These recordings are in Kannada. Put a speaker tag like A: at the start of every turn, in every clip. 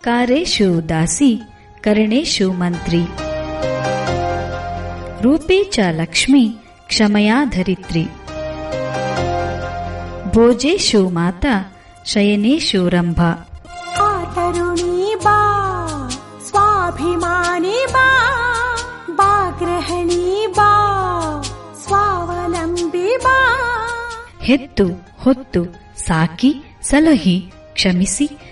A: ಕಾರೇಶು ದಾಸಿ ಕರಣೇಶು ಮಂತ್ರಿ ರೂಪೇ ಚ ಲಕ್ಷ್ಮಿ ಕ್ಷಮಯಾ ಧರಿತ್ರಿ ಭೋಜೇಶು ಮಾತಾ ಶಯನೇಶು ರಂಭಾ
B: तरुणी बा स्वाभिमानी बा बा गृहिणी बा स्वावलम्बी बा
A: ಹೆತ್ತು ಹೊತ್ತು ಸಾಕಿ ಸಲಹಿ ಕ್ಷಮಿಸಿ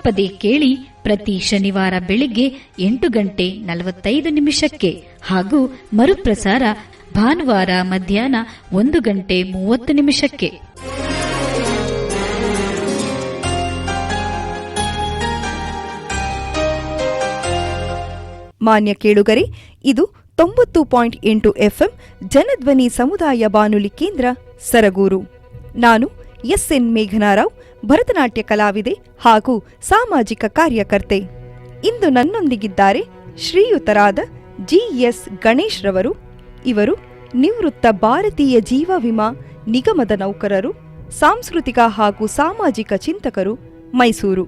A: ತಪ್ಪದೆ ಕೇಳಿ ಪ್ರತಿ ಶನಿವಾರ ಬೆಳಿಗ್ಗೆ ಎಂಟು ಗಂಟೆ ನಲವತ್ತೈದು ನಿಮಿಷಕ್ಕೆ ಹಾಗೂ ಮರುಪ್ರಸಾರ ಭಾನುವಾರ ಮಧ್ಯಾಹ್ನ ಒಂದು ಗಂಟೆ ಮೂವತ್ತು ನಿಮಿಷಕ್ಕೆ.
C: ಮಾನ್ಯ ಕೇಳುಗರೆ, ಇದು ತೊಂಬತ್ತು ಪಾಯಿಂಟ್ ಎಂಟು ಎಫ್ಎಂ ಜನಧ್ವನಿ ಸಮುದಾಯ ಬಾನುಲಿ ಕೇಂದ್ರ ಸರಗೂರು. ನಾನು ಎಸ್ಎನ್ ಮೇಘನಾರಾವ್ ಭರತನಾಟ್ಯ ಕಲಾವಿದೆ ಹಾಗೂ ಸಾಮಾಜಿಕ ಕಾರ್ಯಕರ್ತೆ. ಇಂದು ನನ್ನೊಂದಿಗಿದ್ದಾರೆ ಶ್ರೀಯುತರಾದ ಜಿಎಸ್ ಗಣೇಶ್ ರವರು. ಇವರು ನಿವೃತ್ತ ಭಾರತೀಯ ಜೀವ ವಿಮಾ ನಿಗಮದ ನೌಕರರು ಸಾಂಸ್ಕೃತಿಕ ಹಾಗೂ ಸಾಮಾಜಿಕ ಚಿಂತಕರು ಮೈಸೂರು.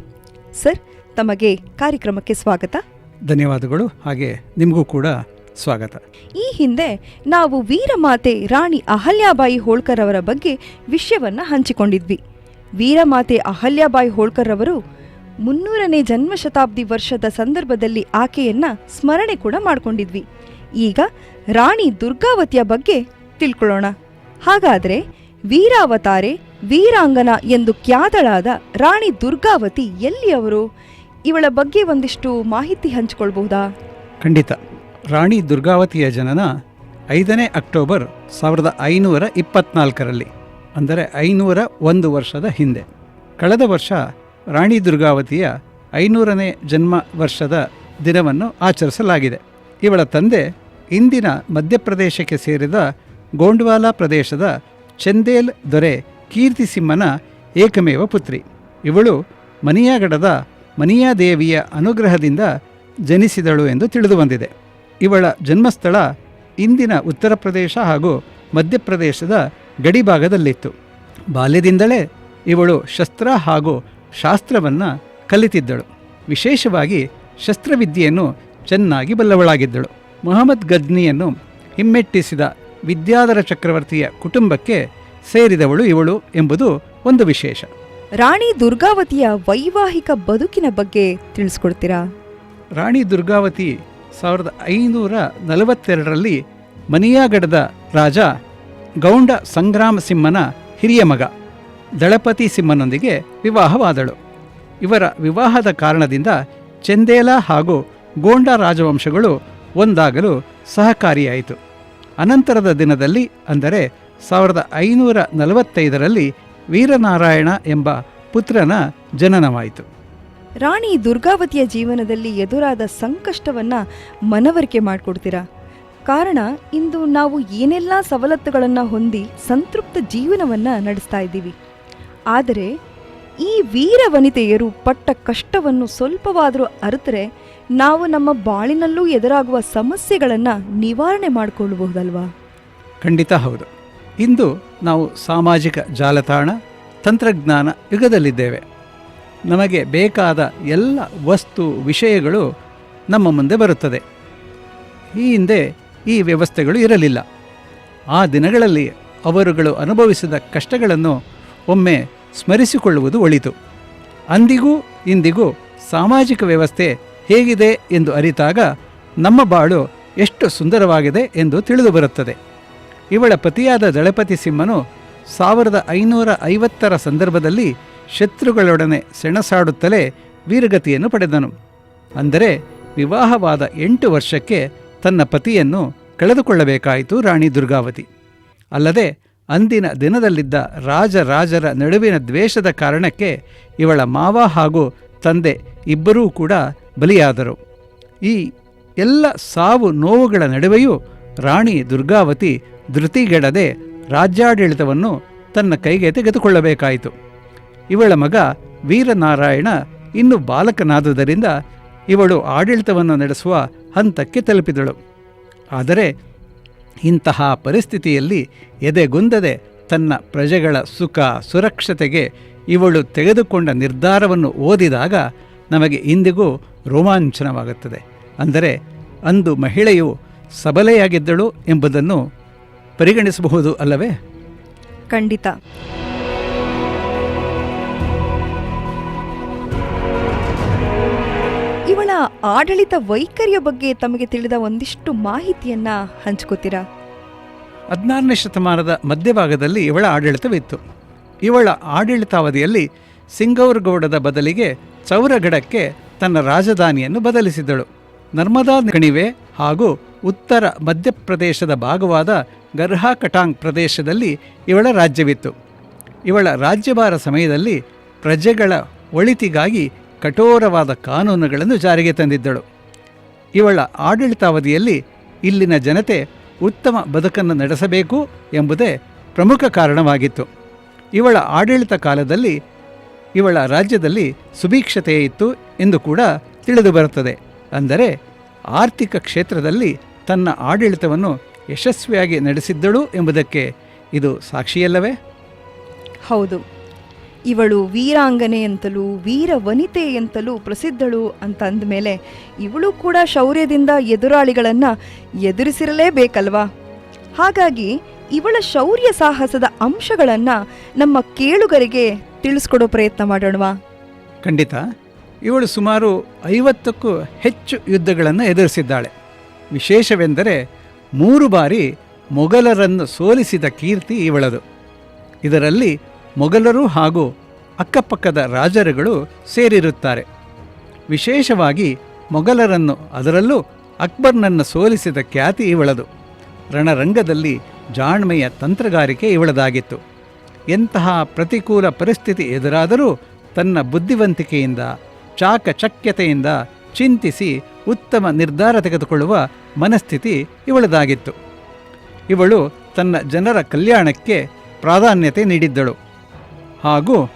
C: ಸರ್ ತಮಗೆ ಕಾರ್ಯಕ್ರಮಕ್ಕೆ ಸ್ವಾಗತ.
D: ಧನ್ಯವಾದಗಳು. ಹಾಗೆ ನಿಮಗೂ ಕೂಡ ಸ್ವಾಗತ.
C: ಈ ಹಿಂದೆ ನಾವು ವೀರಮಾತೆ ರಾಣಿ ಅಹಲ್ಯಾಬಾಯಿ ಹೋಳ್ಕರ್ ಅವರ ಬಗ್ಗೆ ವಿಷಯವನ್ನು ಹಂಚಿಕೊಂಡಿದ್ವಿ. ವೀರಮಾತೆ ಅಹಲ್ಯಾಬಾಯಿ ಹೋಳ್ಕರ್ ಅವರು ಮುನ್ನೂರನೇ ಜನ್ಮ ಶತಾಬ್ದಿ ವರ್ಷದ ಸಂದರ್ಭದಲ್ಲಿ ಆಕೆಯನ್ನ ಸ್ಮರಣೆ ಕೂಡ ಮಾಡಿಕೊಂಡಿದ್ವಿ. ಈಗ ರಾಣಿ ದುರ್ಗಾವತಿಯ ಬಗ್ಗೆ ತಿಳ್ಕೊಳ್ಳೋಣ. ಹಾಗಾದ್ರೆ ವೀರಾವತಾರೆ, ವೀರಾಂಗನ ಎಂದು ಖ್ಯಾತಳಾದ ರಾಣಿ ದುರ್ಗಾವತಿ ಎಲ್ಲಿಯವರು? ಇವಳ ಬಗ್ಗೆ ಒಂದಿಷ್ಟು ಮಾಹಿತಿ ಹಂಚಿಕೊಳ್ಬಹುದಾ?
D: ಖಂಡಿತ. ರಾಣಿ ದುರ್ಗಾವತಿಯ ಜನನ ಐದನೇ ಅಕ್ಟೋಬರ್ ಸಾವಿರದ ಐನೂರ ಇಪ್ಪತ್ನಾಲ್ಕರಲ್ಲಿ. ಅಂದರೆ ಐನೂರ ಒಂದು ವರ್ಷದ ಹಿಂದೆ. ಕಳೆದ ವರ್ಷ ರಾಣಿ ದುರ್ಗಾವತಿಯ ಐನೂರನೇ ಜನ್ಮ ವರ್ಷದ ದಿನವನ್ನು ಆಚರಿಸಲಾಗಿದೆ. ಇವಳ ತಂದೆ ಇಂದಿನ ಮಧ್ಯಪ್ರದೇಶಕ್ಕೆ ಸೇರಿದ ಗೋಂಡ್ವಾಲ ಪ್ರದೇಶದ ಚಂದೇಲ್ ದೊರೆ ಕೀರ್ತಿಸಿಂಹನ ಏಕಮೇವ ಪುತ್ರಿ. ಇವಳು ಮನಿಯಾಗಡದ ಮನಿಯಾದೇವಿಯ ಅನುಗ್ರಹದಿಂದ ಜನಿಸಿದಳು ಎಂದು ತಿಳಿದುಬಂದಿದೆ ಇವಳ ಜನ್ಮಸ್ಥಳ ಇಂದಿನ ಉತ್ತರ ಪ್ರದೇಶ ಹಾಗೂ ಮಧ್ಯಪ್ರದೇಶದ ಗಡಿಭಾಗದಲ್ಲಿತ್ತು. ಬಾಲ್ಯದಿಂದಲೇ ಇವಳು ಶಸ್ತ್ರ ಹಾಗೂ ಶಾಸ್ತ್ರವನ್ನು ಕಲಿತಿದ್ದಳು. ವಿಶೇಷವಾಗಿ ಶಸ್ತ್ರವಿದ್ಯೆಯನ್ನು ಚೆನ್ನಾಗಿ ಬಲ್ಲವಳಾಗಿದ್ದಳು. ಮೊಹಮ್ಮದ್ ಗಜ್ನಿಯನ್ನು ಹಿಮ್ಮೆಟ್ಟಿಸಿದ ವಿದ್ಯಾಧರ ಚಕ್ರವರ್ತಿಯ ಕುಟುಂಬಕ್ಕೆ ಸೇರಿದವಳು ಇವಳು ಎಂಬುದು ಒಂದು ವಿಶೇಷ.
C: ರಾಣಿ ದುರ್ಗಾವತಿಯ ವೈವಾಹಿಕ ಬದುಕಿನ ಬಗ್ಗೆ ತಿಳಿಸ್ಕೊಡ್ತೀರಾ?
D: ರಾಣಿ ದುರ್ಗಾವತಿ ಸಾವಿರದ ಐನೂರ ನಲವತ್ತೆರಡರಲ್ಲಿ ಮನಿಯಾಗಡದ ರಾಜ ಗೌಂಡ ಸಂಗ್ರಾಮ ಸಿಂಹನ ಹಿರಿಯ ಮಗ, ದಳಪತಿ ಸಿಂಹನೊಂದಿಗೆ ವಿವಾಹವಾದಳು. ಇವರ ವಿವಾಹದ ಕಾರಣದಿಂದ ಚಂದೇಲ ಹಾಗೂ ಗೋಂಡ ರಾಜವಂಶಗಳು ಒಂದಾಗಲು ಸಹಕಾರಿಯಾಯಿತು. ಅನಂತರದ ದಿನದಲ್ಲಿ ಅಂದರೆ ಸಾವಿರದ ಐನೂರ ನಲವತ್ತೈದರಲ್ಲಿ ವೀರನಾರಾಯಣ ಎಂಬ ಪುತ್ರನ ಜನನವಾಯಿತು.
C: ರಾಣಿ ದುರ್ಗಾವತಿಯ ಜೀವನದಲ್ಲಿ ಎದುರಾದ ಸಂಕಷ್ಟವನ್ನು ಮನವರಿಕೆ ಮಾಡಿಕೊಡ್ತೀರಾ? ಕಾರಣ, ಇಂದು ನಾವು ಏನೆಲ್ಲ ಸವಲತ್ತುಗಳನ್ನು ಹೊಂದಿ ಸಂತೃಪ್ತ ಜೀವನವನ್ನು ನಡೆಸ್ತಾ ಇದ್ದೀವಿ. ಆದರೆ, ಈ ವೀರ ವನಿತೆಯರು ಪಟ್ಟ ಕಷ್ಟವನ್ನು ಸ್ವಲ್ಪವಾದರೂ ಅರಿತರೆ ನಾವು ನಮ್ಮ ಬಾಳಿನಲ್ಲೂ ಎದುರಾಗುವ ಸಮಸ್ಯೆಗಳನ್ನು ನಿವಾರಣೆ ಮಾಡಿಕೊಳ್ಳಬಹುದಲ್ವಾ?
D: ಖಂಡಿತ ಹೌದು. ಇಂದು ನಾವು ಸಾಮಾಜಿಕ ಜಾಲತಾಣ, ತಂತ್ರಜ್ಞಾನ ಯುಗದಲ್ಲಿದ್ದೇವೆ. ನಮಗೆ ಬೇಕಾದ ಎಲ್ಲ ವಸ್ತು ವಿಷಯಗಳು ನಮ್ಮ ಮುಂದೆ ಬರುತ್ತದೆ. ಈ ಹಿಂದೆ ಈ ವ್ಯವಸ್ಥೆಗಳು ಇರಲಿಲ್ಲ. ಆ ದಿನಗಳಲ್ಲಿ ಅವರುಗಳು ಅನುಭವಿಸಿದ ಕಷ್ಟಗಳನ್ನು ಒಮ್ಮೆ ಸ್ಮರಿಸಿಕೊಳ್ಳುವುದು ಒಳಿತು. ಅಂದಿಗೂ ಇಂದಿಗೂ ಸಾಮಾಜಿಕ ವ್ಯವಸ್ಥೆ ಹೇಗಿದೆ ಎಂದು ಅರಿತಾಗ ನಮ್ಮ ಬಾಳು ಎಷ್ಟು ಸುಂದರವಾಗಿದೆ ಎಂದು ತಿಳಿದುಬರುತ್ತದೆ. ಇವಳ ಪತಿಯಾದ ದಳಪತಿ ಸಿಂಹನು ಸಾವಿರದ ಐನೂರ ಐವತ್ತರ ಸಂದರ್ಭದಲ್ಲಿ ಶತ್ರುಗಳೊಡನೆ ಸೆಣಸಾಡುತ್ತಲೇ ವೀರಗತಿಯನ್ನು ಪಡೆದನು. ಅಂದರೆ ವಿವಾಹವಾದ ಎಂಟು ವರ್ಷಕ್ಕೆ ತನ್ನ ಪತಿಯನ್ನು ಕಳೆದುಕೊಳ್ಳಬೇಕಾಯಿತು ರಾಣಿ ದುರ್ಗಾವತಿ. ಅಲ್ಲದೆ ಅಂದಿನ ದಿನದಲ್ಲಿದ್ದ ರಾಜ ರಾಜರ ನಡುವಿನ ದ್ವೇಷದ ಕಾರಣಕ್ಕೆ ಇವಳ ಮಾವ ಹಾಗೂ ತಂದೆ ಇಬ್ಬರೂ ಕೂಡ ಬಲಿಯಾದರು. ಈ ಎಲ್ಲ ಸಾವು ನೋವುಗಳ ನಡುವೆಯೂ ರಾಣಿ ದುರ್ಗಾವತಿ ಧೃತಿಗೆಡದೆ ರಾಜ್ಯಾಡಳಿತವನ್ನು ತನ್ನ ಕೈಗೆ ತೆಗೆದುಕೊಳ್ಳಬೇಕಾಯಿತು. ಇವಳ ಮಗ ವೀರನಾರಾಯಣ ಇನ್ನು ಬಾಲಕನಾದುದರಿಂದ ಇವಳು ಆಡಳಿತವನ್ನು ನಡೆಸುವ ಹಂತಕ್ಕೆ ತಲುಪಿದಳು. ಆದರೆ ಇಂತಹ ಪರಿಸ್ಥಿತಿಯಲ್ಲಿ ಎದೆಗುಂದದೆ ತನ್ನ ಪ್ರಜೆಗಳ ಸುಖ ಸುರಕ್ಷತೆಗೆ ಇವಳು ತೆಗೆದುಕೊಂಡ ನಿರ್ಧಾರವನ್ನು ಓದಿದಾಗ ನಮಗೆ ಇಂದಿಗೂ ರೋಮಾಂಚನವಾಗುತ್ತದೆ. ಅಂದರೆ ಅಂದು ಮಹಿಳೆಯು ಸಬಲೆಯಾಗಿದ್ದಳು ಎಂಬುದನ್ನು ಪರಿಗಣಿಸಬಹುದು ಅಲ್ಲವೇ?
C: ಖಂಡಿತ. ಆಡಳಿತ ವೈಖರಿಯ ಬಗ್ಗೆ ತಮಗೆ ತಿಳಿದ ಒಂದಿಷ್ಟು ಮಾಹಿತಿಯನ್ನ ಹಂಚ್ಕೋತೀರಾ?
D: ಹದಿನಾರನೇ ಶತಮಾನದ ಮಧ್ಯಭಾಗದಲ್ಲಿ ಇವಳ ಆಡಳಿತವಿತ್ತು. ಇವಳ ಆಡಳಿತಾವಧಿಯಲ್ಲಿ ಸಿಂಗೌರ್ಗೌಡದ ಬದಲಿಗೆ ಚೌರಗಡಕ್ಕೆ ತನ್ನ ರಾಜಧಾನಿಯನ್ನು ಬದಲಿಸಿದಳು. ನರ್ಮದಾ ಕಣಿವೆ ಹಾಗೂ ಉತ್ತರ ಮಧ್ಯಪ್ರದೇಶದ ಭಾಗವಾದ ಗರ್ಹಾ ಕಟಾಂಗ್ ಪ್ರದೇಶದಲ್ಲಿ ಇವಳ ರಾಜ್ಯವಿತ್ತು. ಇವಳ ರಾಜ್ಯಭಾರ ಸಮಯದಲ್ಲಿ ಪ್ರಜೆಗಳ ಒಳಿತಿಗಾಗಿ ಕಠೋರವಾದ ಕಾನೂನುಗಳನ್ನು ಜಾರಿಗೆ ತಂದಿದ್ದಳು. ಇವಳ ಆಡಳಿತಾವಧಿಯಲ್ಲಿ ಇಲ್ಲಿನ ಜನತೆ ಉತ್ತಮ ಬದುಕನ್ನು ನಡೆಸಬೇಕು ಎಂಬುದೇ ಪ್ರಮುಖ ಕಾರಣವಾಗಿತ್ತು. ಇವಳ ಆಡಳಿತ ಕಾಲದಲ್ಲಿ ಇವಳ ರಾಜ್ಯದಲ್ಲಿ ಸುಭೀಕ್ಷತೆ ಇತ್ತು ಎಂದು ಕೂಡ ತಿಳಿದು ಬರುತ್ತದೆ. ಅಂದರೆ ಆರ್ಥಿಕ ಕ್ಷೇತ್ರದಲ್ಲಿ ತನ್ನ ಆಡಳಿತವನ್ನು ಯಶಸ್ವಿಯಾಗಿ ನಡೆಸಿದ್ದಳು ಎಂಬುದಕ್ಕೆ ಇದು ಸಾಕ್ಷಿಯಲ್ಲವೇ?
C: ಹೌದು. ಇವಳು ವೀರಾಂಗನೆ ಅಂತಲೂ ವೀರ ವನಿತೆ ಅಂತಲೂ ಪ್ರಸಿದ್ಧಳು ಅಂತ ಅಂದಮೇಲೆ ಇವಳು ಕೂಡ ಶೌರ್ಯದಿಂದ ಎದುರಾಳಿಗಳನ್ನು ಎದುರಿಸಿರಲೇಬೇಕಲ್ವಾ? ಹಾಗಾಗಿ ಇವಳ ಶೌರ್ಯ ಸಾಹಸದ ಅಂಶಗಳನ್ನು ನಮ್ಮ ಕೇಳುಗರಿಗೆ ತಿಳಿಸ್ಕೊಡೋ ಪ್ರಯತ್ನ ಮಾಡೋಣವಾ?
D: ಖಂಡಿತ. ಇವಳು ಸುಮಾರು ಐವತ್ತಕ್ಕೂ ಹೆಚ್ಚು ಯುದ್ಧಗಳನ್ನು ಎದುರಿಸಿದ್ದಾಳೆ. ವಿಶೇಷವೆಂದರೆ ಮೂರು ಬಾರಿ ಮೊಘಲರನ್ನು ಸೋಲಿಸಿದ ಕೀರ್ತಿ ಇವಳದು. ಇದರಲ್ಲಿ ಮೊಘಲರು ಹಾಗೂ ಅಕ್ಕಪಕ್ಕದ ರಾಜರುಗಳು ಸೇರಿರುತ್ತಾರೆ. ವಿಶೇಷವಾಗಿ ಮೊಘಲರನ್ನು ಅದರಲ್ಲೂ ಅಕ್ಬರ್ನನ್ನು ಸೋಲಿಸಿದ ಖ್ಯಾತಿ ಇವಳದು. ರಣರಂಗದಲ್ಲಿ ಜಾಣ್ಮೆಯ ತಂತ್ರಗಾರಿಕೆ ಇವಳದಾಗಿತ್ತು. ಎಂತಹ ಪ್ರತಿಕೂಲ ಪರಿಸ್ಥಿತಿ ಎದುರಾದರೂ ತನ್ನ ಬುದ್ಧಿವಂತಿಕೆಯಿಂದ, ಚಾಕಚಕ್ಯತೆಯಿಂದ ಚಿಂತಿಸಿ ಉತ್ತಮ ನಿರ್ಧಾರ ತೆಗೆದುಕೊಳ್ಳುವ ಮನಸ್ಥಿತಿ ಇವಳದಾಗಿತ್ತು. ಇವಳು ತನ್ನ ಜನರ ಕಲ್ಯಾಣಕ್ಕೆ ಪ್ರಾಧಾನ್ಯತೆ ನೀಡಿದ್ದಳು. ಹಾಗೂ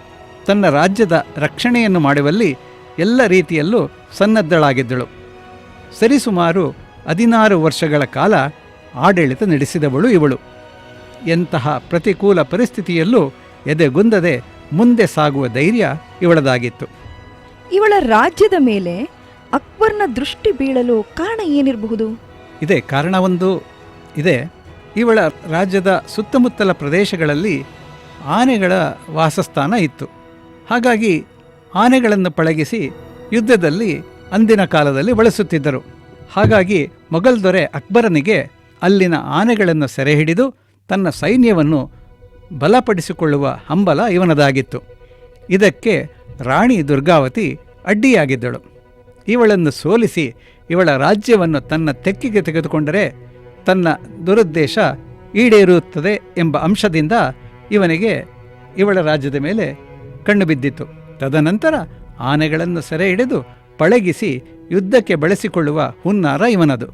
D: ತನ್ನ ರಾಜ್ಯದ ರಕ್ಷಣೆಯನ್ನು ಮಾಡುವಲ್ಲಿ ಎಲ್ಲ ರೀತಿಯಲ್ಲೂ ಸನ್ನದ್ಧಳಾಗಿದ್ದಳು. ಸರಿಸುಮಾರು ಹದಿನಾರು ವರ್ಷಗಳ ಕಾಲ ಆಡಳಿತ ನಡೆಸಿದವಳು ಇವಳು. ಎಂತಹ ಪ್ರತಿಕೂಲ ಪರಿಸ್ಥಿತಿಯಲ್ಲೂ ಎದೆಗುಂದದೆ ಮುಂದೆ ಸಾಗುವ ಧೈರ್ಯ ಇವಳದಾಗಿತ್ತು.
C: ಇವಳ ರಾಜ್ಯದ ಮೇಲೆ ಅಕ್ಬರ್ನ ದೃಷ್ಟಿ ಬೀಳಲು ಕಾರಣ ಏನಿರಬಹುದು?
D: ಇದೆ ಕಾರಣವೊಂದು. ಇದೆ ಇವಳ ರಾಜ್ಯದ ಸುತ್ತಮುತ್ತಲ ಪ್ರದೇಶಗಳಲ್ಲಿ ಆನೆಗಳ ವಾಸಸ್ಥಾನ ಇತ್ತು. ಹಾಗಾಗಿ ಆನೆಗಳನ್ನು ಪಳಗಿಸಿ ಯುದ್ಧದಲ್ಲಿ ಅಂದಿನ ಕಾಲದಲ್ಲಿ ಬಳಸುತ್ತಿದ್ದರು. ಹಾಗಾಗಿ ಮೊಘಲ್ ದೊರೆ ಅಕ್ಬರನಿಗೆ ಅಲ್ಲಿನ ಆನೆಗಳನ್ನು ಸೆರೆ ಹಿಡಿದು ತನ್ನ ಸೈನ್ಯವನ್ನು ಬಲಪಡಿಸಿಕೊಳ್ಳುವ ಹಂಬಲ ಇವನದಾಗಿತ್ತು. ಇದಕ್ಕೆ ರಾಣಿ ದುರ್ಗಾವತಿ ಅಡ್ಡಿಯಾಗಿದ್ದಳು. ಇವಳನ್ನು ಸೋಲಿಸಿ ಇವಳ ರಾಜ್ಯವನ್ನು ತನ್ನ ತೆಕ್ಕಿಗೆ ತೆಗೆದುಕೊಂಡರೆ ತನ್ನ ದುರುದ್ದೇಶ ಈಡೇರುತ್ತದೆ ಎಂಬ ಅಂಶದಿಂದ ಇವನಿಗೆ ಇವಳ ರಾಜ್ಯದ ಮೇಲೆ ಕಣ್ಣು ಬಿದ್ದಿತ್ತು. ತದನಂತರ ಆನೆಗಳನ್ನು ಸೆರೆ ಹಿಡಿದು ಪಳಗಿಸಿ ಯುದ್ಧಕ್ಕೆ ಬಳಸಿಕೊಳ್ಳುವ ಹುನ್ನಾರ ಇವನದು.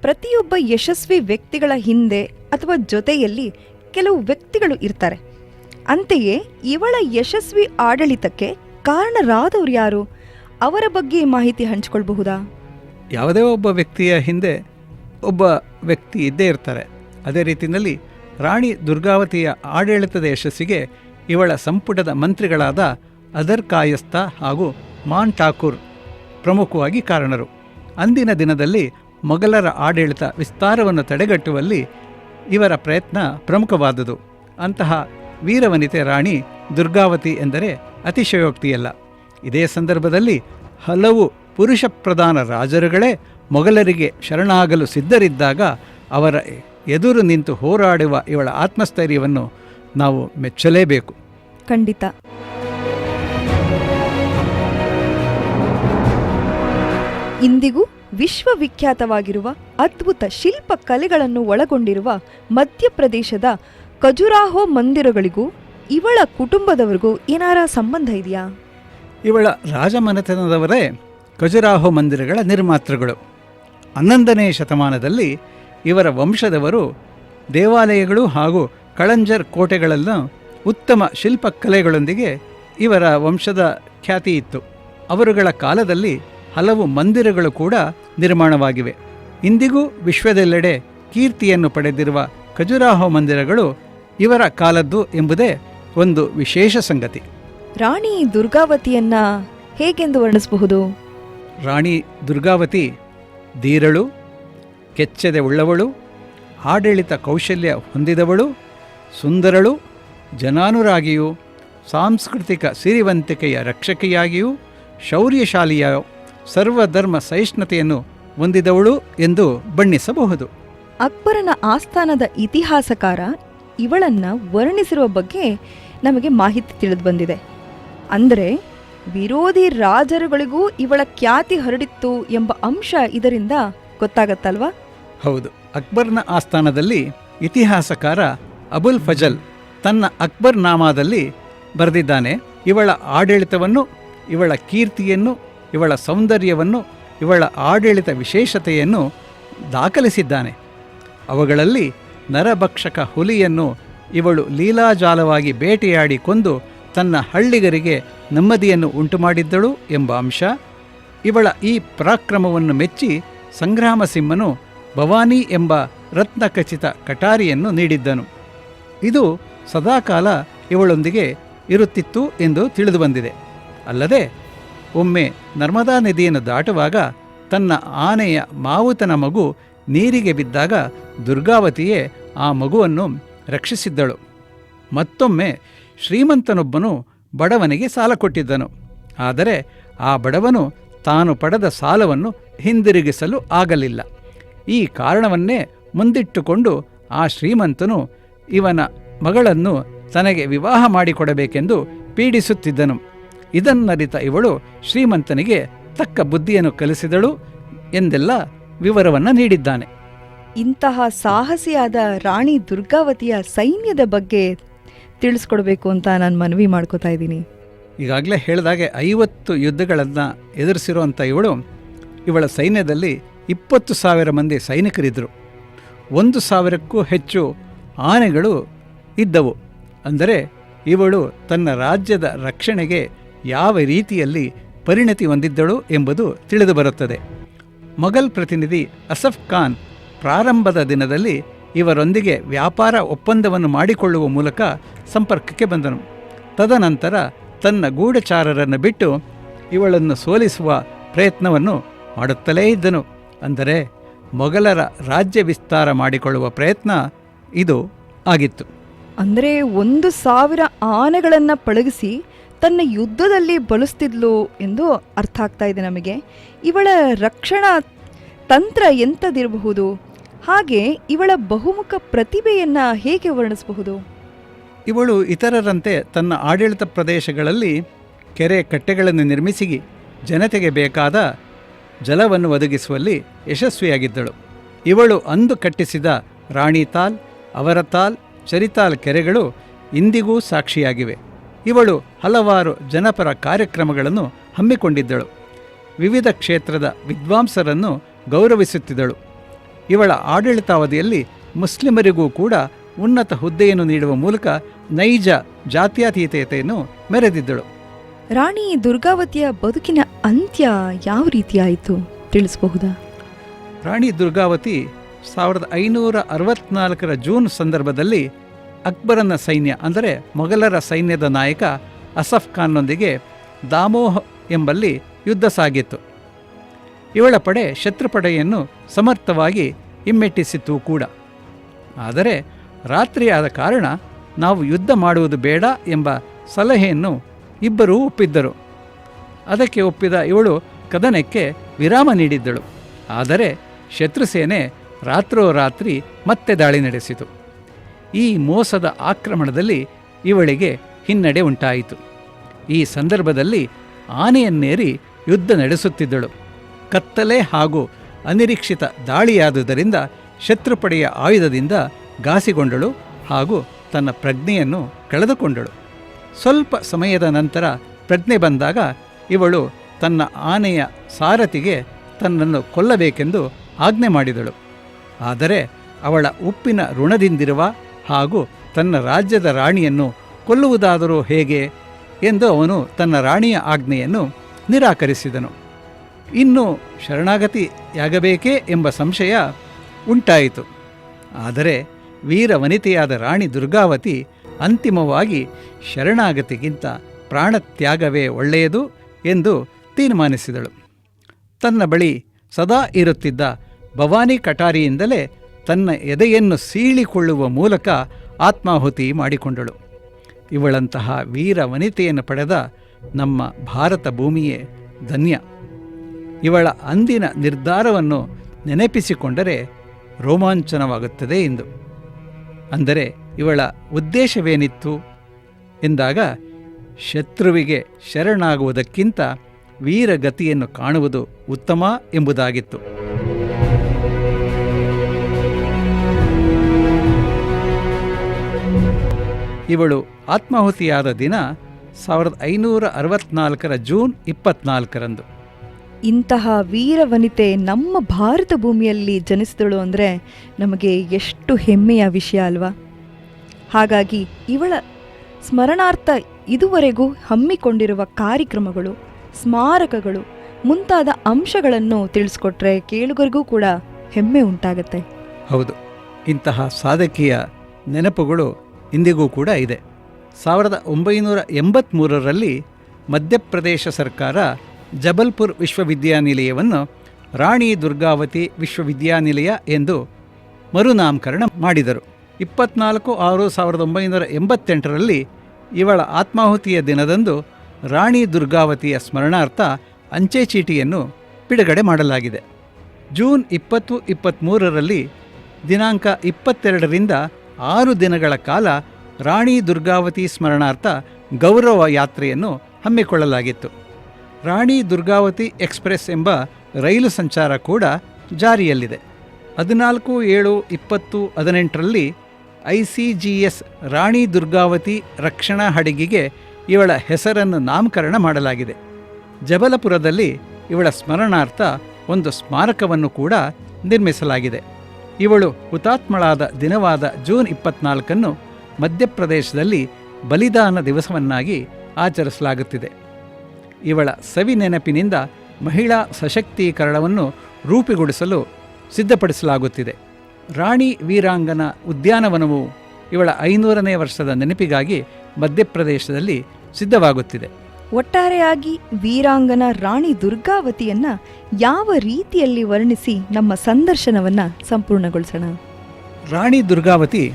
C: ಪ್ರತಿಯೊಬ್ಬ ಯಶಸ್ವಿ ವ್ಯಕ್ತಿಗಳ ಹಿಂದೆ ಅಥವಾ ಜೊತೆಯಲ್ಲಿ ಕೆಲವು ವ್ಯಕ್ತಿಗಳು ಇರ್ತಾರೆ. ಅಂತೆಯೇ ಇವಳ ಯಶಸ್ವಿ ಆಡಳಿತಕ್ಕೆ ಕಾರಣರಾದವರು ಯಾರು? ಅವರ ಬಗ್ಗೆ ಮಾಹಿತಿ ಹಂಚಿಕೊಳ್ಬಹುದಾ?
D: ಯಾವುದೇ ಒಬ್ಬ ವ್ಯಕ್ತಿಯ ಹಿಂದೆ ಒಬ್ಬ ವ್ಯಕ್ತಿ ಇದ್ದೇ ಇರ್ತಾರೆ. ಅದೇ ರೀತಿಯಲ್ಲಿ ರಾಣಿ ದುರ್ಗಾವತಿಯ ಆಡಳಿತದ ಯಶಸ್ಸಿಗೆ ಇವಳ ಸಂಪುಟದ ಮಂತ್ರಿಗಳಾದ ಅದರ್ ಕಾಯಸ್ತ ಹಾಗೂ ಮಾನ್ ಠಾಕೂರ್ ಪ್ರಮುಖವಾಗಿ ಕಾರಣರು. ಅಂದಿನ ದಿನದಲ್ಲಿ ಮೊಘಲರ ಆಡಳಿತ ವಿಸ್ತಾರವನ್ನು ತಡೆಗಟ್ಟುವಲ್ಲಿ ಇವರ ಪ್ರಯತ್ನ ಪ್ರಮುಖವಾದುದು. ಅಂತಹ ವೀರವನಿತೆ ರಾಣಿ ದುರ್ಗಾವತಿ ಎಂದರೆ ಅತಿಶಯೋಕ್ತಿಯಲ್ಲ. ಇದೇ ಸಂದರ್ಭದಲ್ಲಿ ಹಲವು ಪುರುಷ ಪ್ರಧಾನ ರಾಜರುಗಳೇ ಮೊಘಲರಿಗೆ ಶರಣಾಗಲು ಸಿದ್ಧರಿದ್ದಾಗ ಅವರ ಎದುರು ನಿಂತು ಹೋರಾಡುವ ಇವಳ ಆತ್ಮಸ್ಥೈರ್ಯವನ್ನು ನಾವು ಮೆಚ್ಚಲೇಬೇಕು.
C: ಖಂಡಿತ. ಇಂದಿಗೂ ವಿಶ್ವವಿಖ್ಯಾತವಾಗಿರುವ ಅದ್ಭುತ ಶಿಲ್ಪ ಕಲೆಗಳನ್ನು ಒಳಗೊಂಡಿರುವ ಮಧ್ಯಪ್ರದೇಶದ ಖಜುರಾಹೋ ಮಂದಿರಗಳಿಗೂ ಇವಳ ಕುಟುಂಬದವರಿಗೂ ಏನಾರ ಸಂಬಂಧ ಇದೆಯಾ?
D: ಇವಳ ರಾಜಮನೆತನದವರೇ ಖಜುರಾಹೋ ಮಂದಿರಗಳ ನಿರ್ಮಾತೃಗಳು. ಹನ್ನೊಂದನೇ ಶತಮಾನದಲ್ಲಿ ಇವರ ವಂಶದವರು ದೇವಾಲಯಗಳು ಹಾಗೂ ಕಳಂಜರ್ ಕೋಟೆಗಳನ್ನು ಉತ್ತಮ ಶಿಲ್ಪಕಲೆಗಳೊಂದಿಗೆ ಇವರ ವಂಶದ ಖ್ಯಾತಿ ಇತ್ತು. ಅವರುಗಳ ಕಾಲದಲ್ಲಿ ಹಲವು ಮಂದಿರಗಳು ಕೂಡ ನಿರ್ಮಾಣವಾಗಿವೆ. ಇಂದಿಗೂ ವಿಶ್ವದೆಲ್ಲೆಡೆ ಕೀರ್ತಿಯನ್ನು ಪಡೆದಿರುವ ಖಜುರಾಹೋ ಮಂದಿರಗಳು ಇವರ ಕಾಲದ್ದು ಎಂಬುದೇ ಒಂದು ವಿಶೇಷ ಸಂಗತಿ.
C: ರಾಣಿ ದುರ್ಗಾವತಿಯನ್ನ ಹೇಗೆಂದು ವರ್ಣಿಸಬಹುದು?
D: ರಾಣಿ ದುರ್ಗಾವತಿ ಧೀರಳು ಕೆಚ್ಚದೆ ಉಳ್ಳವಳು, ಆಡಳಿತ ಕೌಶಲ್ಯ ಹೊಂದಿದವಳು, ಸುಂದರಳು, ಜನಾನುರಾಗಿಯೂ, ಸಾಂಸ್ಕೃತಿಕ ಸಿರಿವಂತಿಕೆಯ ರಕ್ಷಕಿಯಾಗಿಯೂ, ಶೌರ್ಯಶಾಲಿಯ ಸರ್ವಧರ್ಮ ಸಹಿಷ್ಣುತೆಯನ್ನು ಹೊಂದಿದವಳು ಎಂದು ಬಣ್ಣಿಸಬಹುದು.
C: ಅಕ್ಬರನ ಆಸ್ಥಾನದ ಇತಿಹಾಸಕಾರ ಇವಳನ್ನ ವರ್ಣಿಸಿರುವ ಬಗ್ಗೆ ನಮಗೆ ಮಾಹಿತಿ ತಿಳಿದು ಬಂದಿದೆ. ಅಂದರೆ, ವಿರೋಧಿ ರಾಜರುಗಳಿಗೂ ಇವಳ ಖ್ಯಾತಿ ಹರಡಿತ್ತು ಎಂಬ ಅಂಶ ಇದರಿಂದ ಗೊತ್ತಾಗತ್ತಲ್ವಾ?
D: ಹೌದು. ಅಕ್ಬರ್ನ ಆಸ್ಥಾನದಲ್ಲಿ ಇತಿಹಾಸಕಾರ ಅಬುಲ್ ಫಜಲ್ ತನ್ನ ಅಕ್ಬರ್ ನಾಮಾದಲ್ಲಿ ಬರೆದಿದ್ದಾನೆ. ಇವಳ ಆಡಳಿತವನ್ನು, ಇವಳ ಕೀರ್ತಿಯನ್ನು, ಇವಳ ಸೌಂದರ್ಯವನ್ನು, ಇವಳ ಆಡಳಿತ ವಿಶೇಷತೆಯನ್ನು ದಾಖಲಿಸಿದ್ದಾನೆ. ಅವುಗಳಲ್ಲಿ ನರಭಕ್ಷಕ ಹುಲಿಯನ್ನು ಇವಳು ಲೀಲಾಜಾಲವಾಗಿ ಬೇಟೆಯಾಡಿ ಕೊಂದು ತನ್ನ ಹಳ್ಳಿಗರಿಗೆ ನೆಮ್ಮದಿಯನ್ನು ಉಂಟುಮಾಡಿದ್ದಳು ಎಂಬ ಅಂಶ. ಇವಳ ಈ ಪರಾಕ್ರಮವನ್ನು ಮೆಚ್ಚಿ ಸಂಗ್ರಾಮ ಸಿಂಹನು ಭವಾನಿ ಎಂಬ ರತ್ನಖಚಿತ ಕಟಾರಿಯನ್ನು ನೀಡಿದ್ದನು. ಇದು ಸದಾಕಾಲ ಇವಳೊಂದಿಗೆ ಇರುತ್ತಿತ್ತು ಎಂದು ತಿಳಿದುಬಂದಿದೆ ಅಲ್ಲದೆ, ಒಮ್ಮೆ ನರ್ಮದಾ ನದಿಯನ್ನು ದಾಟುವಾಗ ತನ್ನ ಆನೆಯ ಮಾವುತನ ಮಗು ನೀರಿಗೆ ಬಿದ್ದಾಗ ದುರ್ಗಾವತಿಯೇ ಆ ಮಗುವನ್ನು ರಕ್ಷಿಸಿದ್ದಳು. ಮತ್ತೊಮ್ಮೆ ಶ್ರೀಮಂತನೊಬ್ಬನು ಬಡವನಿಗೆ ಸಾಲ ಕೊಟ್ಟಿದ್ದನು. ಆದರೆ ಆ ಬಡವನು ತಾನು ಪಡೆದ ಸಾಲವನ್ನು ಹಿಂದಿರುಗಿಸಲು ಆಗಲಿಲ್ಲ. ಈ ಕಾರಣವನ್ನೇ ಮುಂದಿಟ್ಟುಕೊಂಡು ಆ ಶ್ರೀಮಂತನು ಇವನ ಮಗಳನ್ನು ತನಗೆ ವಿವಾಹ ಮಾಡಿಕೊಡಬೇಕೆಂದು ಪೀಡಿಸುತ್ತಿದ್ದನು. ಇದನ್ನರಿತ ಇವಳು ಶ್ರೀಮಂತನಿಗೆ ತಕ್ಕ ಬುದ್ಧಿಯನ್ನು ಕಲಿಸಿದಳು ಎಂದೆಲ್ಲ ವಿವರವನ್ನು ನೀಡಿದ್ದಾನೆ.
C: ಇಂತಹ ಸಾಹಸಿಯಾದ ರಾಣಿ ದುರ್ಗಾವತಿಯ ಸೈನ್ಯದ ಬಗ್ಗೆ ತಿಳಿಸ್ಕೊಡ್ಬೇಕು ಅಂತ ನಾನು ಮನವಿ ಮಾಡ್ಕೋತಾ ಇದ್ದೀನಿ.
D: ಈಗಾಗಲೇ ಹೇಳಿದಾಗೆ ಐವತ್ತು ಯುದ್ಧಗಳನ್ನು ಎದುರಿಸಿರುವಂಥ ಇವಳು ಇವಳ ಸೈನ್ಯದಲ್ಲಿ ಇಪ್ಪತ್ತು ಸಾವಿರ ಮಂದಿ ಸೈನಿಕರಿದ್ದರು. ಒಂದು ಸಾವಿರಕ್ಕೂ ಹೆಚ್ಚು ಆನೆಗಳು ಇದ್ದವು. ಅಂದರೆ ಇವಳು ತನ್ನ ರಾಜ್ಯದ ರಕ್ಷಣೆಗೆ ಯಾವ ರೀತಿಯಲ್ಲಿ ಪರಿಣತಿ ಹೊಂದಿದ್ದಳು ಎಂಬುದು ತಿಳಿದುಬರುತ್ತದೆ. ಮೊಘಲ್ ಪ್ರತಿನಿಧಿ ಅಸಫ್ ಖಾನ್ ಪ್ರಾರಂಭದ ದಿನದಲ್ಲಿ ಇವರೊಂದಿಗೆ ವ್ಯಾಪಾರ ಒಪ್ಪಂದವನ್ನು ಮಾಡಿಕೊಳ್ಳುವ ಮೂಲಕ ಸಂಪರ್ಕಕ್ಕೆ ಬಂದನು. ತದನಂತರ ತನ್ನ ಗೂಢಚಾರರನ್ನು ಬಿಟ್ಟು ಇವಳನ್ನು ಸೋಲಿಸುವ ಪ್ರಯತ್ನವನ್ನು ಮಾಡುತ್ತಲೇ ಇದ್ದನು. ಅಂದರೆ ಮೊಘಲರ ರಾಜ್ಯ ವಿಸ್ತಾರ ಮಾಡಿಕೊಳ್ಳುವ ಪ್ರಯತ್ನ ಇದು ಆಗಿತ್ತು.
C: ಅಂದರೆ ಒಂದು ಸಾವಿರ ಆನೆಗಳನ್ನು ಪಳಗಿಸಿ ತನ್ನ ಯುದ್ಧದಲ್ಲಿ ಬಳಸ್ತಿದ್ಲು ಎಂದು ಅರ್ಥ ಆಗ್ತಾ ಇದೆ ನಮಗೆ. ಇವಳ ರಕ್ಷಣಾ ತಂತ್ರ ಎಂಥದಿರಬಹುದು ಹಾಗೆ ಇವಳ ಬಹುಮುಖ ಪ್ರತಿಭೆಯನ್ನು ಹೇಗೆ ವರ್ಣಿಸಬಹುದು?
D: ಇವಳು ಇತರರಂತೆ ತನ್ನ ಆಡಳಿತ ಪ್ರದೇಶಗಳಲ್ಲಿ ಕೆರೆ ಕಟ್ಟೆಗಳನ್ನು ನಿರ್ಮಿಸಿ ಜನತೆಗೆ ಬೇಕಾದ ಜಲವನ್ನು ಒದಗಿಸುವಲ್ಲಿ ಯಶಸ್ವಿಯಾಗಿದ್ದಳು. ಇವಳು ಅಂದು ಕಟ್ಟಿಸಿದ ರಾಣಿತಾಲ್ ಅವರತಾಲ್ ಚರಿತಾಲ್ ಕೆರೆಗಳು ಇಂದಿಗೂ ಸಾಕ್ಷಿಯಾಗಿವೆ. ಇವಳು ಹಲವಾರು ಜನಪರ ಕಾರ್ಯಕ್ರಮಗಳನ್ನು ಹಮ್ಮಿಕೊಂಡಿದ್ದಳು. ವಿವಿಧ ಕ್ಷೇತ್ರದ ವಿದ್ವಾಂಸರನ್ನು ಗೌರವಿಸುತ್ತಿದ್ದಳು. ಇವಳ ಆಡಳಿತಾವಧಿಯಲ್ಲಿ ಮುಸ್ಲಿಮರಿಗೂ ಕೂಡ ಉನ್ನತ ಹುದ್ದೆಯನ್ನು ನೀಡುವ ಮೂಲಕ ನೈಜ ಜಾತ್ಯತೀತತೆಯನ್ನು ಮೆರೆದಿದ್ದಳು.
C: ರಾಣಿ ದುರ್ಗಾವತಿಯ ಬದುಕಿನ ಅಂತ್ಯ ಯಾವ ರೀತಿಯಾಯಿತು ತಿಳಿಸಬಹುದಾ?
D: ರಾಣಿ ದುರ್ಗಾವತಿ ಸಾವಿರದ ಐನೂರ ಅರವತ್ನಾಲ್ಕರ ಜೂನ್ ಸಂದರ್ಭದಲ್ಲಿ ಅಕ್ಬರನ ಸೈನ್ಯ, ಅಂದರೆ ಮೊಘಲರ ಸೈನ್ಯದ ನಾಯಕ ಅಸಫ್ ಖಾನ್ನೊಂದಿಗೆ ದಾಮೋಹ್ ಎಂಬಲ್ಲಿ ಯುದ್ಧ ಸಾಗಿತ್ತು. ಇವಳ ಪಡೆ ಶತ್ರುಪಡೆಯನ್ನು ಸಮರ್ಥವಾಗಿ ಹಿಮ್ಮೆಟ್ಟಿಸಿತು ಕೂಡ. ಆದರೆ ರಾತ್ರಿಯಾದ ಕಾರಣ ನಾವು ಯುದ್ಧ ಮಾಡುವುದು ಬೇಡ ಎಂಬ ಸಲಹೆಯನ್ನು ಇಬ್ಬರೂ ಒಪ್ಪಿದ್ದರು. ಅದಕ್ಕೆ ಒಪ್ಪಿದ ಇವಳು ಕದನಕ್ಕೆ ವಿರಾಮ ನೀಡಿದ್ದಳು. ಆದರೆ ಶತ್ರುಸೇನೆ ರಾತ್ರೋರಾತ್ರಿ ಮತ್ತೆ ದಾಳಿ ನಡೆಸಿತು. ಈ ಮೋಸದ ಆಕ್ರಮಣದಲ್ಲಿ ಇವಳಿಗೆ ಹಿನ್ನಡೆ ಉಂಟಾಯಿತು. ಈ ಸಂದರ್ಭದಲ್ಲಿ ಆನೆಯನ್ನೇರಿ ಯುದ್ಧ ನಡೆಸುತ್ತಿದ್ದಳು. ಕತ್ತಲೆ ಹಾಗೂ ಅನಿರೀಕ್ಷಿತ ದಾಳಿಯಾದುದರಿಂದ ಶತ್ರುಪಡೆಯ ಆಯುಧದಿಂದ ಗಾಸಿಗೊಂಡಳು ಹಾಗೂ ತನ್ನ ಪ್ರಜ್ಞೆಯನ್ನು ಕಳೆದುಕೊಂಡಳು. ಸ್ವಲ್ಪ ಸಮಯದ ನಂತರ ಪ್ರಜ್ಞೆ ಬಂದಾಗ ಇವಳು ತನ್ನ ಆನೆಯ ಸಾರಥಿಗೆ ತನ್ನನ್ನು ಕೊಲ್ಲಬೇಕೆಂದು ಆಜ್ಞೆ ಮಾಡಿದಳು. ಆದರೆ ಅವಳ ಉಪ್ಪಿನ ಋಣದಿಂದಿರುವ ಹಾಗೂ ತನ್ನ ರಾಜ್ಯದ ರಾಣಿಯನ್ನು ಕೊಲ್ಲುವುದಾದರೂ ಹೇಗೆ ಎಂದು ಅವನು ತನ್ನ ರಾಣಿಯ ಆಜ್ಞೆಯನ್ನು ನಿರಾಕರಿಸಿದನು. ಇನ್ನು ಶರಣಾಗತಿಯಾಗಬೇಕೇ ಎಂಬ ಸಂಶಯ ಉಂಟಾಯಿತು. ಆದರೆ ವೀರ ವನಿತೆಯಾದ ರಾಣಿ ದುರ್ಗಾವತಿ ಅಂತಿಮವಾಗಿ ಶರಣಾಗತಿಗಿಂತ ಪ್ರಾಣತ್ಯಾಗವೇ ಒಳ್ಳೆಯದು ಎಂದು ತೀರ್ಮಾನಿಸಿದಳು. ತನ್ನ ಬಳಿ ಸದಾ ಇರುತ್ತಿದ್ದ ಭವಾನಿ ಕಟಾರಿಯಿಂದಲೇ ತನ್ನ ಎದೆಯನ್ನು ಸೀಳಿಕೊಳ್ಳುವ ಮೂಲಕ ಆತ್ಮಾಹುತಿ ಮಾಡಿಕೊಂಡಳು. ಇವಳಂತಹ ವೀರ ವನಿತೆಯನ್ನು ಪಡೆದ ನಮ್ಮ ಭಾರತ ಭೂಮಿಯೇ ಧನ್ಯ. ಇವಳ ಅಂದಿನ ನಿರ್ಧಾರವನ್ನು ನೆನಪಿಸಿಕೊಂಡರೆ ರೋಮಾಂಚನವಾಗುತ್ತದೆ ಎಂದು. ಅಂದರೆ ಇವಳ ಉದ್ದೇಶವೇನಿತ್ತು? ಎಂದಾಗ ಶತ್ರುವಿಗೆ ಶರಣಾಗುವುದಕ್ಕಿಂತ ವೀರಗತಿಯನ್ನು ಕಾಣುವುದು ಉತ್ತಮ ಎಂಬುದಾಗಿತ್ತು. ಇವಳು ಆತ್ಮಾಹುತಿಯಾದ ದಿನ ಸಾವಿರದ ಐನೂರ ಅರವತ್ನಾಲ್ಕರ ಜೂನ್ ಇಪ್ಪತ್ನಾಲ್ಕರಂದು.
C: ಇಂತಹ ವೀರ ವನಿತೆ ನಮ್ಮ ಭಾರತ ಭೂಮಿಯಲ್ಲಿ ಜನಿಸಿದಳು ಅಂದರೆ ನಮಗೆ ಎಷ್ಟು ಹೆಮ್ಮೆಯ ವಿಷಯ ಅಲ್ವಾ? ಹಾಗಾಗಿ ಇವಳ ಸ್ಮರಣಾರ್ಥ ಇದುವರೆಗೂ ಹಮ್ಮಿಕೊಂಡಿರುವ ಕಾರ್ಯಕ್ರಮಗಳು, ಸ್ಮಾರಕಗಳು, ಮುಂತಾದ ಅಂಶಗಳನ್ನು ತಿಳಿಸ್ಕೊಟ್ರೆ ಕೇಳುಗರಿಗೂ ಕೂಡ ಹೆಮ್ಮೆ ಉಂಟಾಗತ್ತೆ.
D: ಹೌದು. ಇಂತಹ ಸಾಧಕಿಯ ನೆನಪುಗಳು ಇಂದಿಗೂ ಕೂಡ ಇದೆ. ಸಾವಿರದ ಒಂಬೈನೂರ ಎಂಬತ್ತ್ಮೂರರಲ್ಲಿ ಮಧ್ಯಪ್ರದೇಶ ಸರ್ಕಾರ ಜಬಲ್ಪುರ್ ವಿಶ್ವವಿದ್ಯಾನಿಲಯವನ್ನು ರಾಣಿ ದುರ್ಗಾವತಿ ವಿಶ್ವವಿದ್ಯಾನಿಲಯ ಎಂದು ಮರುನಾಮಕರಣ ಮಾಡಿದರು. ಇಪ್ಪತ್ನಾಲ್ಕು ಆರು ಸಾವಿರದ ಒಂಬೈನೂರ ಎಂಬತ್ತೆಂಟರಲ್ಲಿ ಇವಳ ಆತ್ಮಾಹುತಿಯ ದಿನದಂದು ರಾಣಿ ದುರ್ಗಾವತಿಯ ಸ್ಮರಣಾರ್ಥ ಅಂಚೆ ಚೀಟಿಯನ್ನು ಬಿಡುಗಡೆ ಮಾಡಲಾಗಿದೆ. ಜೂನ್ ಇಪ್ಪತ್ತು ಇಪ್ಪತ್ತ್ಮೂರರಲ್ಲಿ ದಿನಾಂಕ ಇಪ್ಪತ್ತೆರಡರಿಂದ ಆರು ದಿನಗಳ ಕಾಲ ರಾಣಿ ದುರ್ಗಾವತಿ ಸ್ಮರಣಾರ್ಥ ಗೌರವ ಯಾತ್ರೆಯನ್ನು ಹಮ್ಮಿಕೊಳ್ಳಲಾಗಿತ್ತು. ರಾಣಿ ದುರ್ಗಾವತಿ ಎಕ್ಸ್ಪ್ರೆಸ್ ಎಂಬ ರೈಲು ಸಂಚಾರ ಕೂಡ ಜಾರಿಯಲ್ಲಿದೆ. ಹದಿನಾಲ್ಕು ಏಳು ಇಪ್ಪತ್ತು ಹದಿನೆಂಟರಲ್ಲಿ I C G S Rani Durgavati ರಕ್ಷಣಾ ಹಡಗಿಗೆ ಇವಳ ಹೆಸರನ್ನು ನಾಮಕರಣ ಮಾಡಲಾಗಿದೆ. ಜಬಲಪುರದಲ್ಲಿ ಇವಳ ಸ್ಮರಣಾರ್ಥ ಒಂದು ಸ್ಮಾರಕವನ್ನು ಕೂಡ ನಿರ್ಮಿಸಲಾಗಿದೆ. ಇವಳು ಹುತಾತ್ಮಳಾದ ದಿನವಾದ ಜೂನ್ ಇಪ್ಪತ್ನಾಲ್ಕನ್ನು ಮಧ್ಯಪ್ರದೇಶದಲ್ಲಿ ಬಲಿದಾನ ದಿವಸವನ್ನಾಗಿ ಆಚರಿಸಲಾಗುತ್ತಿದೆ. ಇವಳ ಸವಿ ನೆನಪಿನಿಂದ ಮಹಿಳಾ ಸಶಕ್ತೀಕರಣವನ್ನು ರೂಪುಗೊಳಿಸಲು ಸಿದ್ಧಪಡಿಸಲಾಗುತ್ತಿದೆ. ರಾಣಿ ವೀರಾಂಗನ ಉದ್ಯಾನವನವು ಇವಳ ಐನೂರನೇ ವರ್ಷದ ನೆನಪಿಗಾಗಿ ಮಧ್ಯಪ್ರದೇಶದಲ್ಲಿ ಸಿದ್ಧವಾಗುತ್ತಿದೆ.
C: ಒಟ್ಟಾರೆಯಾಗಿ ವೀರಾಂಗನ ರಾಣಿ ದುರ್ಗಾವತಿಯನ್ನ ಯಾವ ರೀತಿಯಲ್ಲಿ ವರ್ಣಿಸಿ ನಮ್ಮ ಸಂದರ್ಶನವನ್ನ ಸಂಪೂರ್ಣಗೊಳಿಸೋಣ.
D: ರಾಣಿ ದುರ್ಗಾವತಿ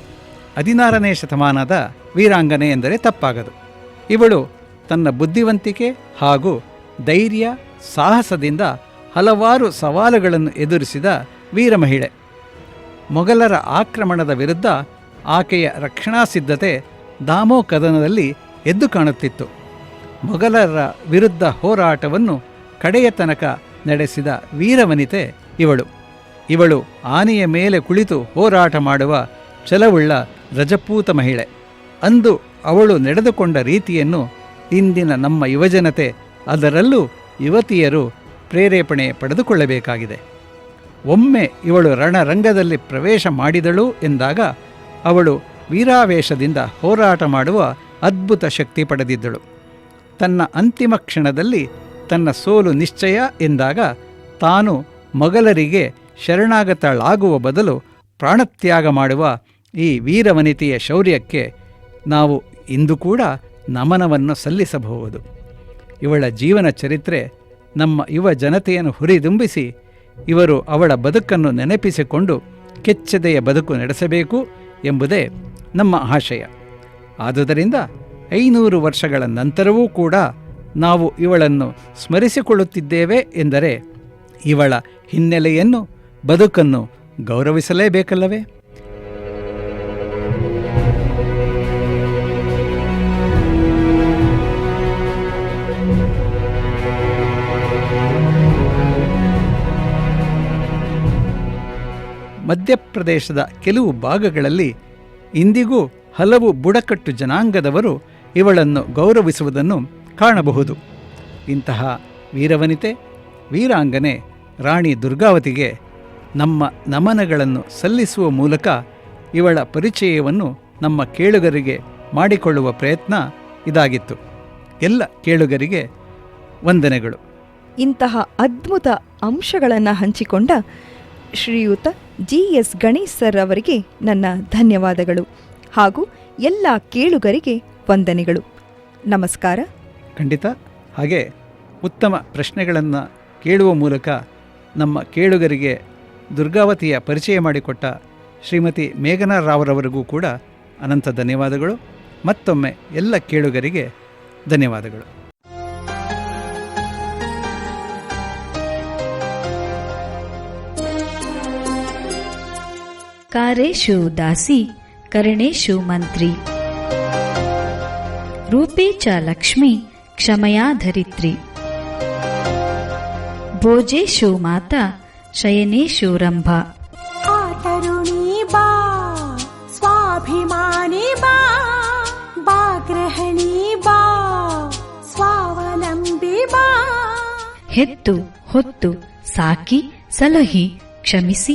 D: ಹದಿನಾರನೇ ಶತಮಾನದ ವೀರಾಂಗನೆ ಎಂದರೆ ತಪ್ಪಾಗದು. ಇವಳು ತನ್ನ ಬುದ್ಧಿವಂತಿಕೆ ಹಾಗೂ ಧೈರ್ಯ, ಸಾಹಸದಿಂದ ಹಲವಾರು ಸವಾಲುಗಳನ್ನು ಎದುರಿಸಿದ ವೀರ ಮಹಿಳೆ ಮೊಘಲರ ಆಕ್ರಮಣದ ವಿರುದ್ಧ ಆಕೆಯ ರಕ್ಷಣಾ ಸಿದ್ಧತೆ ದಾಮೋ ಕದನದಲ್ಲಿ ಎದ್ದು ಕಾಣುತ್ತಿತ್ತು. ಮೊಘಲರ ವಿರುದ್ಧ ಹೋರಾಟವನ್ನು ಕಡೆಯ ತನಕ ನಡೆಸಿದ ವೀರವನಿತೆ ಇವಳು. ಇವಳು ಆನೆಯ ಮೇಲೆ ಕುಳಿತು ಹೋರಾಟ ಮಾಡುವ ಛಲವುಳ್ಳ ರಜಪೂತ ಮಹಿಳೆ. ಅಂದು ಅವಳು ನಡೆದುಕೊಂಡ ರೀತಿಯನ್ನು ಇಂದಿನ ನಮ್ಮ ಯುವಜನತೆ ಅದರಲ್ಲೂ ಯುವತಿಯರು ಪ್ರೇರೇಪಣೆ ಪಡೆದುಕೊಳ್ಳಬೇಕಾಗಿದೆ. ಒಮ್ಮೆ ಇವಳು ರಣರಂಗದಲ್ಲಿ ಪ್ರವೇಶ ಮಾಡಿದಳು ಎಂದಾಗ ಅವಳು ವೀರಾವೇಶದಿಂದ ಹೋರಾಟ ಮಾಡುವ ಅದ್ಭುತ ಶಕ್ತಿ ಪಡೆದಿದ್ದಳು. ತನ್ನ ಅಂತಿಮ ಕ್ಷಣದಲ್ಲಿ ತನ್ನ ಸೋಲು ನಿಶ್ಚಯ ಎಂದಾಗ ತಾನು ಮೊಘಲರಿಗೆ ಶರಣಾಗತಳಾಗುವ ಬದಲು ಪ್ರಾಣತ್ಯಾಗ ಮಾಡುವ ಈ ವೀರವನಿತೆಯ ಶೌರ್ಯಕ್ಕೆ ನಾವು ಇಂದು ಕೂಡ ನಮನವನ್ನು ಸಲ್ಲಿಸಬಹುದು. ಇವಳ ಜೀವನ ಚರಿತ್ರೆ ನಮ್ಮ ಯುವ ಜನತೆಯನ್ನು ಹುರಿದುಂಬಿಸಿ, ಇವರು ಅವಳ ಬದುಕನ್ನು ನೆನಪಿಸಿಕೊಂಡು ಕೆಚ್ಚದೆಯ ಬದುಕು ನಡೆಸಬೇಕು ಎಂಬುದೇ ನಮ್ಮ ಆಶಯ. ಆದುದರಿಂದ ಐನೂರು ವರ್ಷಗಳ ನಂತರವೂ ಕೂಡ ನಾವು ಇವಳನ್ನು ಸ್ಮರಿಸಿಕೊಳ್ಳುತ್ತಿದ್ದೇವೆ ಎಂದರೆ, ಇವಳ ಹಿನ್ನೆಲೆಯನ್ನು, ಬದುಕನ್ನು ಗೌರವಿಸಲೇಬೇಕಲ್ಲವೇ? ಮಧ್ಯಪ್ರದೇಶದ ಕೆಲವು ಭಾಗಗಳಲ್ಲಿ ಇಂದಿಗೂ ಹಲವು ಬುಡಕಟ್ಟು ಜನಾಂಗದವರು ಇವಳನ್ನು ಗೌರವಿಸುವುದನ್ನು ಕಾಣಬಹುದು. ಇಂತಹ ವೀರವನಿತೆ, ವೀರಾಂಗನೆ ರಾಣಿ ದುರ್ಗಾವತಿಗೆ ನಮ್ಮ ನಮನಗಳನ್ನು ಸಲ್ಲಿಸುವ ಮೂಲಕ ಇವಳ ಪರಿಚಯವನ್ನು ನಮ್ಮ ಕೇಳುಗರಿಗೆ ಮಾಡಿಕೊಳ್ಳುವ ಪ್ರಯತ್ನ ಇದಾಗಿತ್ತು. ಎಲ್ಲ ಕೇಳುಗರಿಗೆ ವಂದನೆಗಳು.
C: ಇಂತಹ ಅದ್ಭುತ ಅಂಶಗಳನ್ನು ಹಂಚಿಕೊಂಡ ಶ್ರೀಯುತ ಜಿ ಎಸ್ ಗಣೇಶ್ ಸರ್ ಅವರಿಗೆ ನನ್ನ ಧನ್ಯವಾದಗಳು ಹಾಗೂ ಎಲ್ಲ ಕೇಳುಗರಿಗೆ ವಂದನೆಗಳು. ನಮಸ್ಕಾರ.
D: ಖಂಡಿತ. ಹಾಗೆ ಉತ್ತಮ ಪ್ರಶ್ನೆಗಳನ್ನು ಕೇಳುವ ಮೂಲಕ ನಮ್ಮ ಕೇಳುಗರಿಗೆ ದುರ್ಗಾವತಿಯ ಪರಿಚಯ ಮಾಡಿಕೊಟ್ಟ ಶ್ರೀಮತಿ ಮೇಘನಾ ರಾವ್ರವರಿಗೂ ಕೂಡ ಅನಂತ ಧನ್ಯವಾದಗಳು. ಮತ್ತೊಮ್ಮೆ ಎಲ್ಲ ಕೇಳುಗರಿಗೆ ಧನ್ಯವಾದಗಳು.
A: कारेषु दासी करणेषु मन्त्री रूपे च लक्ष्मी क्षमया धरित्री भोजेषु माता शयनेषु रम्भा
B: आतरुणी बा स्वाभिमानी बा बाग्रहणी बा स्वावलम्बी बा
A: ಹೆತ್ತು ಹೊತ್ತು ಸಾಕಿ ಸಲಹಿ ಕ್ಷಮಿಸಿ